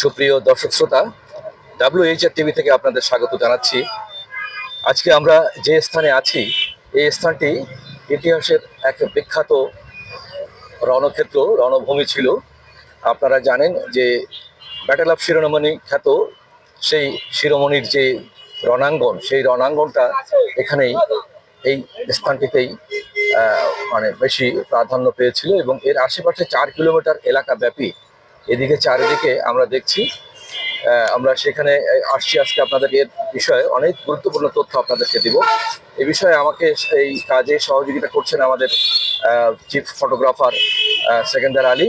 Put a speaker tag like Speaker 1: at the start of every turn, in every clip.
Speaker 1: সুপ্রিয় দর্শক শ্রোতা ডাব্লিউএইচআর টিভি থেকে আপনাদের স্বাগত জানাচ্ছি। আজকে আমরা যে স্থানে আছি, এই স্থানটি ইতিহাসের এক বিখ্যাত রণক্ষেত্র, রণভূমি ছিল। আপনারা জানেন যে ব্যাটেল অফ শিরোমণি খ্যাত সেই শিরোমণির যে রণাঙ্গন, সেই রণাঙ্গনটা এখানেই এই স্থানটিতেই মানে বেশি প্রাধান্য পেয়েছিল এবং এর আশেপাশে চার কিলোমিটার এলাকা ব্যাপী এদিকে চারিদিকে আমরা দেখছি আমরা সেখানে আসছি আজকে আপনাদের এর বিষয়ে। অনেক গুরুত্বপূর্ণ তথ্য আপনাদেরকে দিব। এ বিষয়ে আমাকে এই কাজে সহযোগিতা করছেন আমাদের চিফ ফটোগ্রাফার সেকেন্দার আলী।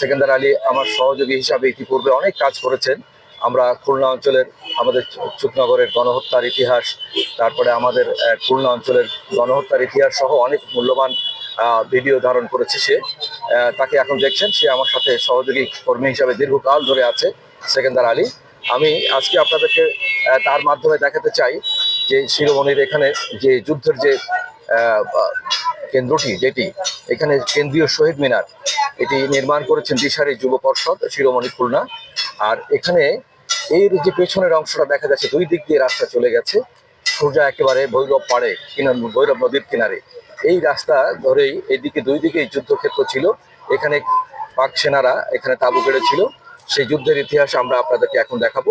Speaker 1: সেকেন্দার আলী আমার সহযোগী হিসাবে ইতিপূর্বে অনেক কাজ করেছেন। আমরা খুলনা অঞ্চলের আমাদের চুকনগরের গণহত্যার ইতিহাস, তারপরে আমাদের খুলনা অঞ্চলের গণহত্যার ইতিহাস সহ অনেক মূল্যবান ভিডিও ধারণ করেছে সে। তাকে এখন দেখছেন। সে আমার সাথে সহযোগী কর্মী হিসাবে দীর্ঘকাল ধরে আছে, সেকেন্দার আলী। আমি আজকে আপনাদেরকে তার মাধ্যমে দেখাতে চাই যে শিরোমণির এখানে যে যুদ্ধের যে কেন্দ্রটি, যেটি এখানে কেন্দ্রীয় শহীদ মিনার, এটি নির্মাণ করেছেন দিশারি যুব পর্ষদ শিরোমণি খুলনা। আর এখানে এর যে পেছনের অংশটা দেখা যাচ্ছে, দুই দিক দিয়ে রাস্তা চলে গেছে। সোজা একেবারে ভৈরব পাড়ে কিনার ভৈরব নদীর কিনারে। এই রাস্তা ধরেই এদিকে দুই দিকেই যুদ্ধক্ষেত্র ছিল। এখানে পাক সেনারা এখানে তাঁবু কেড়েছিল সেই যুদ্ধের ইতিহাস আমরা আপনাদেরকে এখন দেখাবো।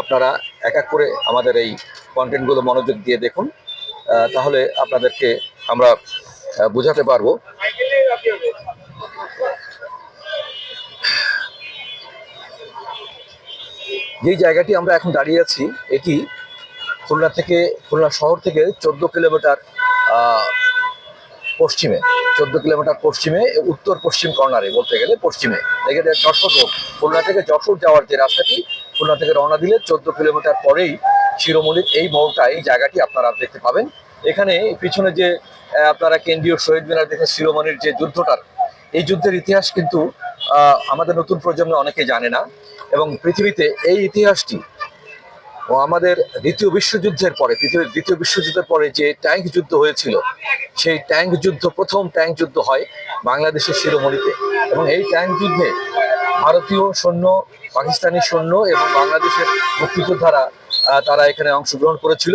Speaker 1: আপনারা এক এক করে আমাদের এই কন্টেন্টগুলো মনোযোগ দিয়ে দেখুন। তাহলে আপনাদেরকে আমরা বোঝাতে পারব। যেই জায়গাটি আমরা এখন দাঁড়িয়ে আছি, এটি খুলনা থেকে, খুলনা শহর থেকে চোদ্দ কিলোমিটার পশ্চিমে, চোদ্দ কিলোমিটার পশ্চিমে, উত্তর পশ্চিম কর্নারে বলতে গেলে পশ্চিমে। এখানে যশোর রোড। খুলনা থেকে যশোর যাওয়ার যে রাস্তাটি, খুলনা থেকে রওনা দিলে চোদ্দ কিলোমিটার পরেই শিরোমণির এই মোড়টা এই জায়গাটি আপনারা দেখতে পাবেন। এখানে পিছনে যে আপনারা কেন্দ্রীয় শহীদ মিনার দেখে শিরোমণির যে যুদ্ধটার, এই যুদ্ধের ইতিহাস কিন্তু আমাদের নতুন প্রজন্ম অনেকে জানে না। এবং পৃথিবীতে এই ইতিহাসটি, ও আমাদের দ্বিতীয় বিশ্বযুদ্ধের পরে পৃথিবীর দ্বিতীয় বিশ্বযুদ্ধের পরে যে ট্যাঙ্ক যুদ্ধ হয়েছিল সেই ট্যাঙ্ক যুদ্ধ, প্রথম ট্যাঙ্ক যুদ্ধ হয় বাংলাদেশের শিরোমণিতে। এবং এই ট্যাঙ্ক যুদ্ধে ভারতীয় সৈন্য, পাকিস্তানি সৈন্য এবং বাংলাদেশের মুক্তিযোদ্ধারা তারা এখানে অংশগ্রহণ করেছিল।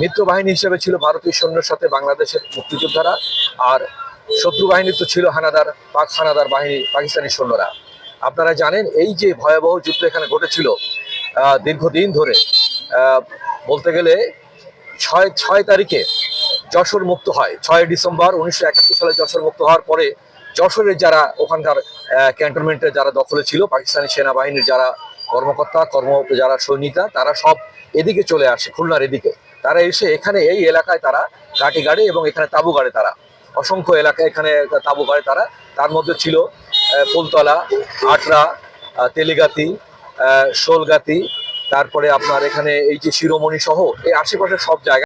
Speaker 1: মিত্র বাহিনী হিসেবে ছিল ভারতীয় সৈন্যের সাথে বাংলাদেশের মুক্তিযোদ্ধারা। আর শত্রু বাহিনী তো ছিল হানাদার, পাক হানাদার বাহিনী, পাকিস্তানি সৈন্যরা। আপনারা জানেন, এই যে ভয়াবহ যুদ্ধ এখানে ঘটেছিল দীর্ঘদিন ধরে বলতে গেলে ছয় ছয় তারিখে যশোর মুক্ত হয়। ছয় ডিসেম্বর উনিশশো একাত্তর সালে যশোর মুক্ত হওয়ার পরে যশোরের যারা ওখানকার ক্যান্টনমেন্টের যারা দখলে ছিল, পাকিস্তানি সেনাবাহিনীর যারা কর্মকর্তা, কর্ম, যারা সৈনিকা তারা সব এদিকে চলে আসে, খুলনার এদিকে। তারা এসে এখানে এই এলাকায় তারা গাটি গাড়ে এবং এখানে তাঁবু গাড়ে তারা। অসংখ্য এলাকা এখানে তাঁবু গাড়ে তারা। তার মধ্যে ছিল ফুলতলা, আটরা তেলিগাতি শোলগাতি, তারপরে আপনার এখানে এই যে শিরোমণি সহ, এই আশেপাশের সব জায়গা